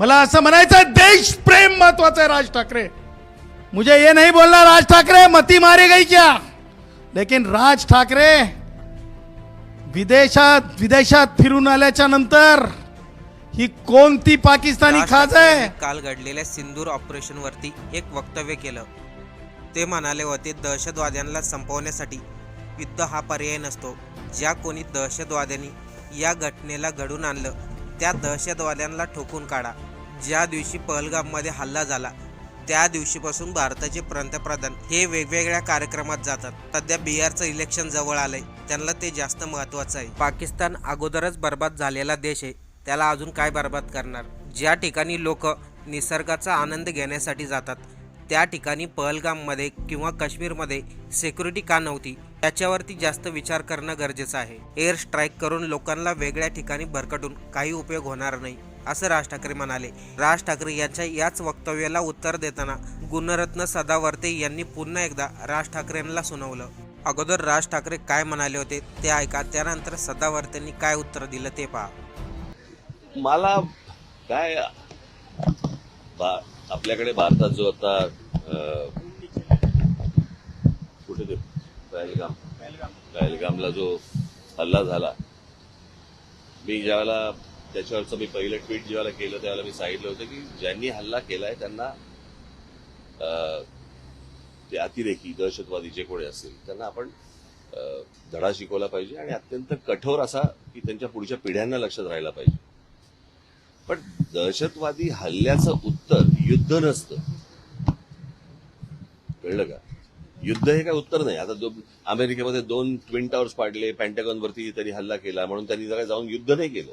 मला असं म्हणायचं देश प्रेम महत्वाचं आहे राज ठाकरे. मुझे ये नहीं बोलना राज ठाकरे मती मारी गई क्या? लेकिन राज ठाकरे विदेशात विदेशात फिरून आल्याच्यानंतर ही कोणती पाकिस्तानी खाज आहे? काल घडलेल्या सिंदूर ऑपरेशनवरती एक वक्तव्य केलं. ते म्हणाले होते दहशतवाद्यांना संपवण्यासाठी युद्ध हा पर्याय नसतो. ज्या कोणी दहशतवाद्यांनी या घटनेला घडून आणलं त्या दहशतवाद्यांना ठोकून काढा. ज्या दिवशी पहलगाममध्ये हल्ला झाला त्या दिवशीपासून भारताचे पंतप्रधान हे वेगवेगळ्या कार्यक्रमात जातात. सध्या बिहारचं इलेक्शन जवळ आलंय. त्यांना ते जास्त महत्वाचं आहे. पाकिस्तान अगोदरच बर्बाद झालेला देश आहे. त्याला अजून काय बर्बाद करणार? ज्या ठिकाणी लोक निसर्गाचा आनंद घेण्यासाठी जातात त्या ठिकाणी पहलगाममध्ये किंवा काश्मीरमध्ये सिक्युरिटी का नव्हती त्याच्यावरती जास्त विचार करणं गरजेचं आहे. एअर स्ट्राईक करून लोकांना वेगळ्या ठिकाणी भरकटून काही उपयोग होणार नाही. असं राज ठाकरे म्हणाले. राज ठाकरे यांच्या याच वक्तव्याला उत्तर देताना गुणरत्न सदावर्ते यांनी पुन्हा एकदा राज ठाकरेंना सुनावलं. अगोदर राज ठाकरे काय म्हणाले होते ते ऐका त्यानंतर सदावर्तेंनी काय उत्तर दिलं ते पहा. मला काय आपल्याकडे भारतात जो आता कुठे ते? पहलगाम. पहलगामला जो हल्ला झाला. मी ज्यावेळेला त्याच्यावरचं मी पहिलं ट्विट ज्यावेळेला केलं त्यावेळेला मी सांगितलं होतं की ज्यांनी हल्ला केलाय त्यांना अं, ते अतिरेकी दहशतवादी जे कोणी असतील त्यांना आपण धडा शिकवला पाहिजे आणि अत्यंत कठोर असा की त्यांच्या पुढच्या पिढ्यांना लक्षात राहायला पाहिजे. पण दहशतवादी हल्ल्याचं उत्तर युद्ध नसतं. कळलं का? युद्ध हे काय उत्तर नाही. आता अमेरिकेमध्ये दोन ट्विन टावर्स पाडले पॅन्टॅगॉन वरती त्यांनी हल्ला केला म्हणून त्यांनी जरा जाऊन युद्ध नाही केलं.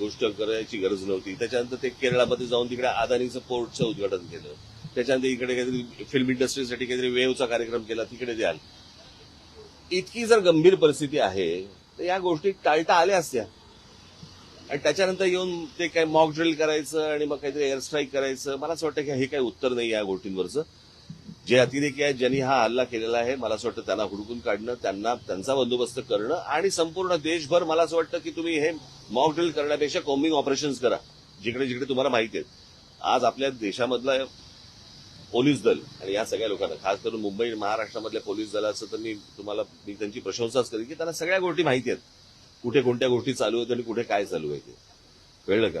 गोष्ट करायची गरज नव्हती. त्याच्यानंतर ते केरळामध्ये जाऊन तिकडे अदानीचं पोर्टचं उद्घाटन केलं. त्याच्यानंतर इकडे काहीतरी फिल्म इंडस्ट्रीसाठी काहीतरी वेवचा कार्यक्रम केला तिकडे द्याल. इतकी जर गंभीर परिस्थिती आहे तर या गोष्टी टाळता आल्या असत्या. आणि त्याच्यानंतर येऊन ते काय मॉक ड्रिल करायचं आणि मग काहीतरी एअर स्ट्राईक करायचं मला असं वाटतं की हे काही उत्तर नाही या गोष्टींवरचं. जे अतिरेकी आहेत ज्यांनी हा हल्ला केलेला आहे मला असं वाटतं त्यांना हुडकून काढणं त्यांना त्यांचा बंदोबस्त करणं आणि संपूर्ण देशभर मला असं वाटतं की तुम्ही हे मॉक ड्रिल करण्यापेक्षा कॉम्बिंग ऑपरेशन्स करा जिकडे जिकडे तुम्हाला माहिती आहेत आज आपल्या देशामधलं पोलीस दल आणि या सगळ्या लोकांना खास करून मुंबई महाराष्ट्रामधल्या पोलीस दलाचं तर मी तुम्हाला मी त्यांची प्रशंसाच करेन की त्यांना सगळ्या गोष्टी माहिती आहेत. कुठे कोणत्या गोष्टी चालू आहेत आणि कुठे काय चालू आहे ते. कळलं का?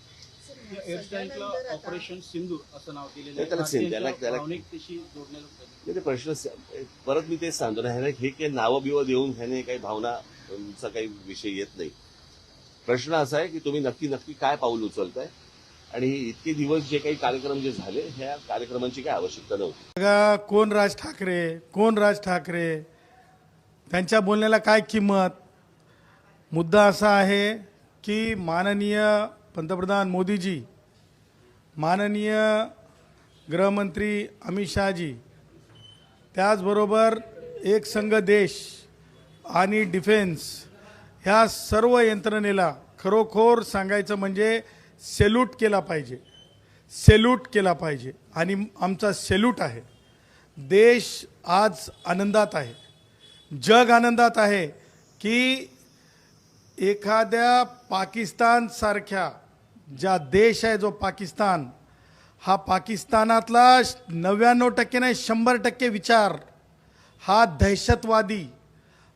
एअरस्ट्राईकला ऑपरेशन सिंदूर असं नाव दिलेलं ते त्याला सिं- त्याला- भारतीयांच्या त्याला- भावनिकतेशी जोडण्याचा प्रयत्न. नाही, ते प्रश्न स- परत मी तेच सांगतो ना ह्याने हे काही नावं बिवं देऊन ह्याने काही भावनाचा काही विषय येत नाही. प्रश्न असा आहे की तुम्ही नक्की नक्की काय पाऊल उचलताय? आणि हे इतके दिवस जे काही कार्यक्रम जे झाले ह्या कार्यक्रमांची काही आवश्यकता नव्हती? बघा कोण राज ठाकरे कोण राज ठाकरे? त्यांच्या बोलण्याला काय किंमत? मुद्दा असा आहे की माननीय पंतप्रधान मोदीजी माननीय गृहमंत्री अमित शहाजी त्याचबरोबर एक संघ देश आणि डिफेन्स ह्या सर्व यंत्रणेला खरोखर सांगायचं म्हणजे सेल्यूट केला पाहिजे. सेल्यूट केला पाहिजे. आणि आमचा सेल्यूट आहे. देश आज आनंदात आहे. जग आनंदात आहे की एखाद्या पाकिस्तानसारख्या ज्या देश आहे जो पाकिस्तान हा पाकिस्तानातला नव्याण्णव टक्के नाही शंभर टक्के विचार हा दहशतवादी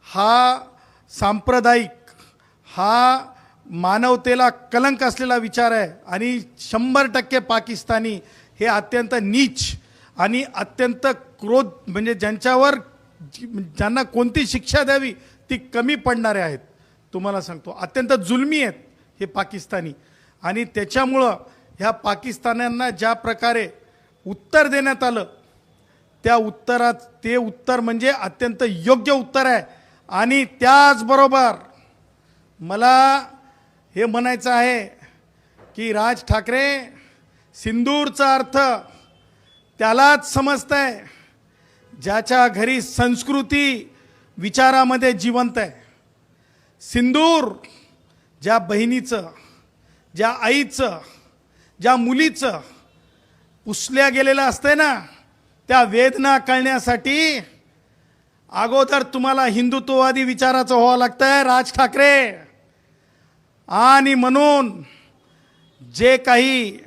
हा सांप्रदायिक हा मानवतेला कलंक असलेला विचार आहे आणि शंभर टक्के पाकिस्तानी हे अत्यंत नीच आणि अत्यंत क्रोध म्हणजे ज्यांच्यावर ज्यांना कोणती शिक्षा द्यावी ती कमी पडणारे आहेत. तुम्हाला सांगतो. अत्यंत जुलमी आहेत हे पाकिस्तानी. आणि त्याच्यामुळं ह्या पाकिस्तान्यांना ज्या प्रकारे उत्तर देण्यात आलं त्या उत्तरात ते उत्तर म्हणजे अत्यंत योग्य उत्तर आहे. आणि त्याचबरोबर मला हे म्हणायचं आहे की राज ठाकरे सिंदूरचा अर्थ त्यालाच समजतंय ज्याच्या घरी संस्कृती विचारामध्ये जिवंत आहे. सिंदूर ज्या बहिणीचं ज्या आईचं ज्या मुलीचं पुसल्या गेलेलं असतंय ना त्या वेदना कळण्यासाठी अगोदर तुम्हाला हिंदुत्ववादी विचाराचं व्हावं लागतंय राज ठाकरे. आणि म्हणून जे काही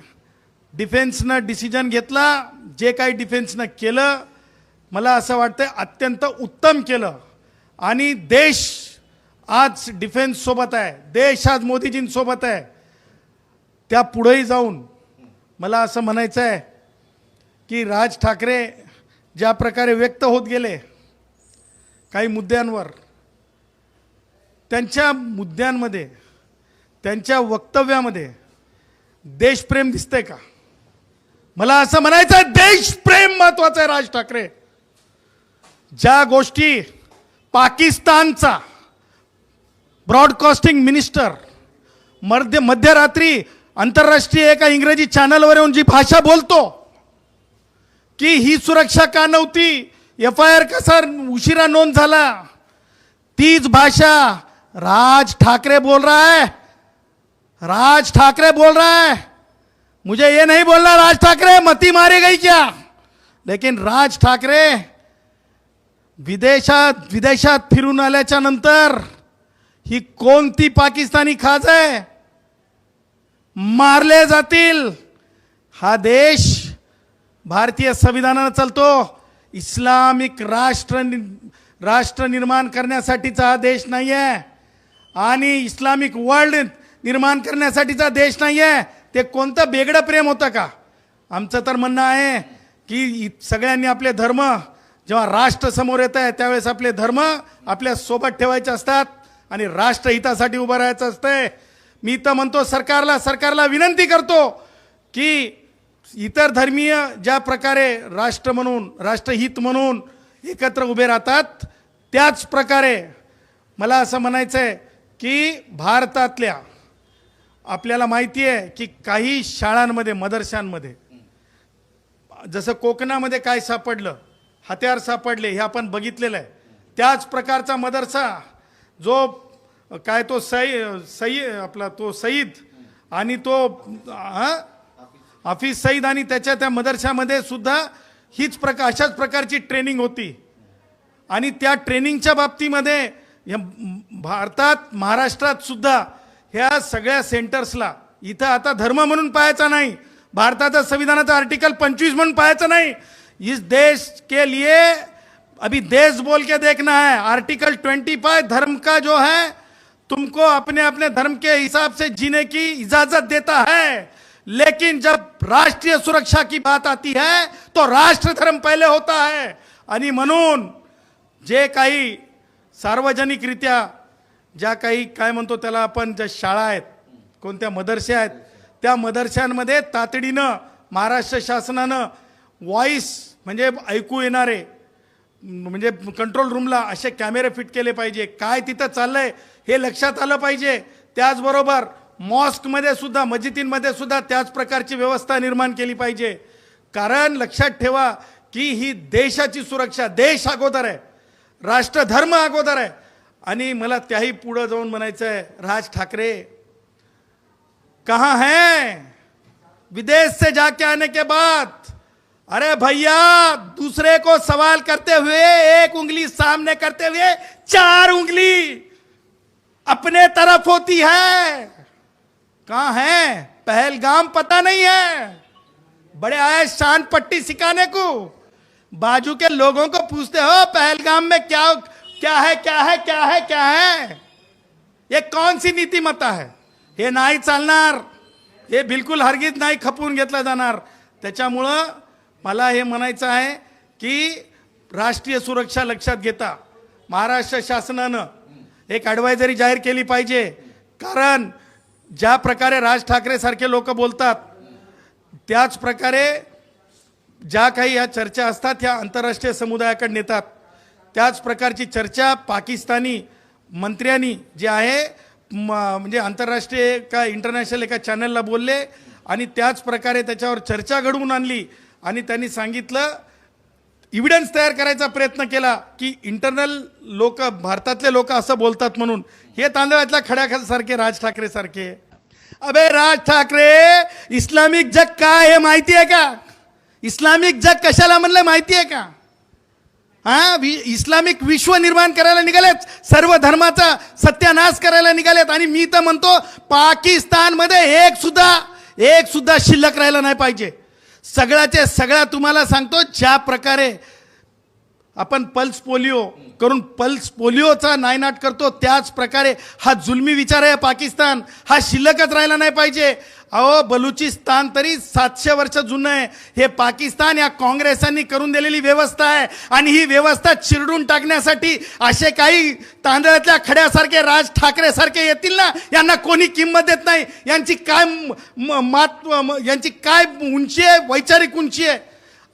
डिफेन्सनं डिसिजन घेतला जे काही डिफेन्सनं केलं मला असं वाटतं अत्यंत उत्तम केलं. आणि देश आज डिफेन्स सोबत आहे. देश आज मोदीजींसोबत आहे. त्या पुढेही जाऊन मला असं म्हणायचं आहे की राज ठाकरे ज्या प्रकारे व्यक्त होत गेले काही मुद्द्यांवर त्यांच्या मुद्द्यांमध्ये त्यांच्या वक्तव्यामध्ये देशप्रेम दिसतंय का? मला असं म्हणायचं आहे देशप्रेम महत्वाचं आहे राज ठाकरे. ज्या गोष्टी पाकिस्तानचा ब्रॉडकास्टिंग मिनिस्टर मध्य मध्यरात्री आंतरराष्ट्रीय एका इंग्रजी चॅनलवर येऊन जी भाषा बोलतो की ही सुरक्षा का नव्हती? एफ आय आर कसा उशिरा नोंद झाला? तीच भाषा राज ठाकरे बोल रहा है. राज ठाकरे बोल रहा है. मुझे ये नहीं बोलना राज ठाकरे मती मारी गई क्या? लेकिन राज ठाकरे विदेशात विदेशात फिरून आल्याच्यानंतर ही कोणती पाकिस्तानी खाज आहे? मारले जातील. हा देश भारतीय संविधानानं चालतो. इस्लामिक राष्ट्र नि- राष्ट्र निर्माण करण्यासाठीचा हा देश नाही आहे आणि इस्लामिक वर्ल्ड निर्माण करण्यासाठीचा देश नाही आहे ते कोणतं बेगडं प्रेम होतं का? आमचं तर म्हणणं आहे की सगळ्यांनी आपले धर्म जेव्हा राष्ट्र समोर येत आहे त्यावेळेस आपले धर्म आपल्यासोबत ठेवायचे असतात. आणि राष्ट्रहितासाठी उभं राहायचं असतंय. मी तर म्हणतो सरकारला सरकारला विनंती करतो की इतर धर्मीय ज्या प्रकारे राष्ट्र म्हणून राष्ट्रहित म्हणून एकत्र उभे राहतात त्याच प्रकारे मला असं म्हणायचं आहे की भारतातल्या आपल्याला माहिती आहे की काही शाळांमध्ये मदरशांमध्ये जसं कोकणामध्ये काय सापडलं हत्यार सापडले हे आपण बघितलेलं आहे. त्याच प्रकारचा मदरसा जो काय तो सई सई आपला तो सईद आणि तो हा? हाफिज सईद आणि त्याच्या त्या मदरशामध्ये सुद्धा हीच प्रकार अशाच प्रकारची ट्रेनिंग होती. आणि त्या ट्रेनिंगच्या बाबतीमध्ये या भारतात महाराष्ट्रात सुद्धा ह्या सगळ्या सेंटर्सला इथं आता धर्म म्हणून पाहायचा नाही भारताचा संविधानाचा आर्टिकल पंचवीस म्हणून पाहायचं नाही इस देश के लिए अभी देश बोल के देखना है। आर्टिकल ट्वेंटी फाइव धर्म का जो है तुमको अपने अपने धर्म के हिसाब से जीने की इजाजत देता है। लेकिन जब राष्ट्रीय सुरक्षा की बात आती है तो राष्ट्र धर्म पहले होता है। आणि म्हणून जे काही सार्वजनिकरित्या ज्या काही काय म्हणतो त्याला आपण ज्या शाळा आहेत कोणत्या मदरसे आहेत त्या मदरशांमध्ये तातडीनं महाराष्ट्र शासनानं व्हॉइस म्हणजे ऐकू येणारे म्हणजे कंट्रोल रूमला असे कॅमेरे फिट केले पाहिजे. काय तिथं चाललंय हे लक्षात आलं पाहिजे. त्याचबरोबर मॉस्कमध्ये सुद्धा मस्जिदींमध्ये सुद्धा त्याच प्रकारची व्यवस्था निर्माण केली पाहिजे. कारण लक्षात ठेवा की ही देशाची सुरक्षा देश अगोदर आहे. राष्ट्रधर्म अगोदर आहे. आणि मला त्याही पुढं जाऊन म्हणायचं आहे राज ठाकरे कहाँ है? विदेश से जाके आने के बाद अरे भैया, दूसरे को सवाल करते हुए, एक उंगली सामने करते हुए, चार उंगली अपने तरफ़ होती है। कहाँ है? पहलगाम पता नहीं है। बड़े आए शान पट्टी सिखाने को। बाजू के लोगों को पूछते हो, पहलगाम में क्या क्या है क्या है क्या है क्या है? ये कौन सी नीतिमत्ता आहे हे नाही चालणार हे बिलकुल हरगीज नाही खपवून घेतलं जाणार. त्याच्यामुळं मला हे म्हणायचं आहे की राष्ट्रीय सुरक्षा लक्षात घेता महाराष्ट्र शासनानं एक ॲडवायझरी जाहीर केली पाहिजे. कारण ज्या प्रकारे राज ठाकरेसारखे लोक बोलतात त्याच प्रकारे ज्या काही ह्या चर्चा असतात ह्या आंतरराष्ट्रीय समुदायाकडे नेतात त्याच प्रकारची चर्चा पाकिस्तानी मंत्र्यांनी जे आहे म- म्हणजे आंतरराष्ट्रीय का इंटरनॅशनल एका चॅनलला बोलले आणि त्याच प्रकारे त्याच्यावर चर्चा घडवून आणली. आणि त्यांनी सांगितलं इव्हिडन्स तयार करायचा प्रयत्न केला की इंटरनल लोक भारतातले लोक असं बोलतात म्हणून. हे तांदळातल्या खड्यासारखे राज ठाकरे सारखे. अबे राज ठाकरे इस्लामिक जग काय हे माहिती आहे का? इस्लामिक जग कशाला म्हणलं माहिती आहे का? हा वि- इस्लामिक विश्व निर्माण करायला निघालेत. सर्व धर्माचा सत्यानाश करायला निघालेत. आणि मी तर म्हणतो पाकिस्तानमध्ये एक सुद्धा एक सुद्धा शिल्लक राहिला नाही पाहिजे. सगळ्याचे सगळ्या तुम्हाला सांगतो ज्या प्रकारे आपण पल्स पोलिओ करून पल्स पोलिओचा नायनाट करतो त्याच प्रकारे हा जुलमी विचार आहे पाकिस्तान. हा शिल्लकच राहिला नाही पाहिजे. अहो बलुचिस्तान तरी सातशे वर्ष जुनं आहे. हे पाकिस्तान या काँग्रेसांनी करून दिलेली व्यवस्था आहे. आणि ही व्यवस्था चिरडून टाकण्यासाठी असे काही तांदळातल्या खड्यासारखे राज ठाकरेसारखे येतील ना? यांना कोणी किंमत देत नाही. यांची काय म- मात यांची काय उंची आहे? वैचारिक उंची आहे.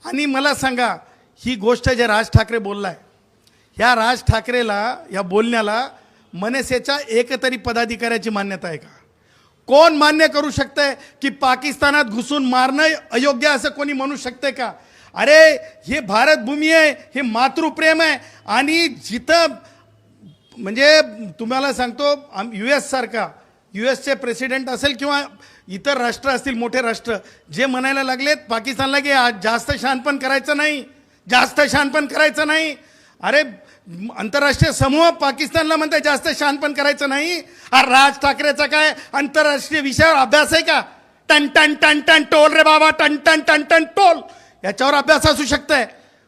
आणि मला सांगा ही गोष्ट जे राज ठाकरे बोललाय ह्या राज ठाकरेला या बोलण्याला मनसेच्या एकतरी पदाधिकाऱ्याची मान्यता आहे का? कोण मान्य करू शकतंय की पाकिस्तानात घुसून मारणं अयोग्य असं कोणी म्हणू शकतंय का? अरे हे भारतभूमी आहे हे मातृप्रेम आहे आणि जिथं म्हणजे तुम्हाला सांगतो यू एस सारखा यू एसचे प्रेसिडेंट असेल किंवा इतर राष्ट्र असतील मोठे राष्ट्र जे म्हणायला लागलेत पाकिस्तानला की आज जास्त शहाणपण करायचं नाही. जास्त शानपण करायचं नाही. अरे आंतरराष्ट्रीय समूह पाकिस्तानला म्हणते जास्त शानपण करायचं नाही. अरे राज ठाकरेचा काय आंतरराष्ट्रीय विषयावर अभ्यास आहे का? टन टन टन टन टोल रे बाबा टन टन टन टन टोल. याच्यावर अभ्यास असू शकतंय.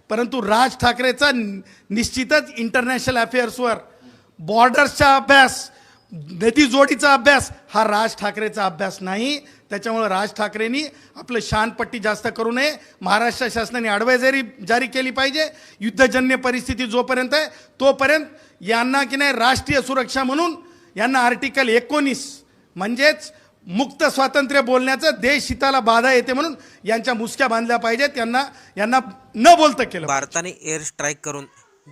परंतु राज ठाकरेचा निश्चितच इंटरनॅशनल अफेअर्सवर बॉर्डर्सचा अभ्यास नदी जोडीचा अभ्यास हा राज ठाकरेचा अभ्यास नाही. त्याच्यामुळे राज ठाकरेंनी आपलं शानपट्टी जास्त करू नये. महाराष्ट्र शासनाने ॲडवायझरी जारी केली पाहिजे. युद्धजन्य परिस्थिती जोपर्यंत आहे तोपर्यंत यांना की नाही राष्ट्रीय सुरक्षा म्हणून यांना आर्टिकल एकोणीस म्हणजेच मुक्त स्वातंत्र्य बोलण्याचं देश हिताला बाधा येते म्हणून यांच्या मुसक्या बांधल्या पाहिजेत. यांना यांना न बोलतं केलं भारताने एअर स्ट्राईक करून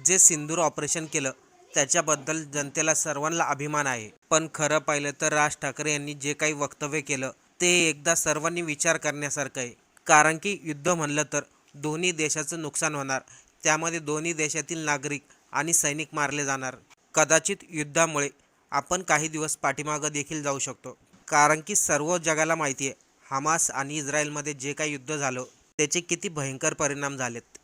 जे सिंदूर ऑपरेशन केलं त्याच्याबद्दल जनतेला सर्वांना अभिमान आहे. पण खरं पाहिलं तर राज ठाकरे यांनी जे काही वक्तव्य केलं ते एकदा सर्वांनी विचार करण्यासारखं आहे. कारण की युद्ध म्हणलं तर दोन्ही देशाचं नुकसान होणार. त्यामध्ये दोन्ही देशातील नागरिक आणि सैनिक मारले जाणार. कदाचित युद्धामुळे आपण काही दिवस पाठीमागं देखील जाऊ शकतो. कारण की सर्व जगाला माहिती आहे हमास आणि इस्रायलमध्ये जे काही युद्ध झालं त्याचे किती भयंकर परिणाम झालेत.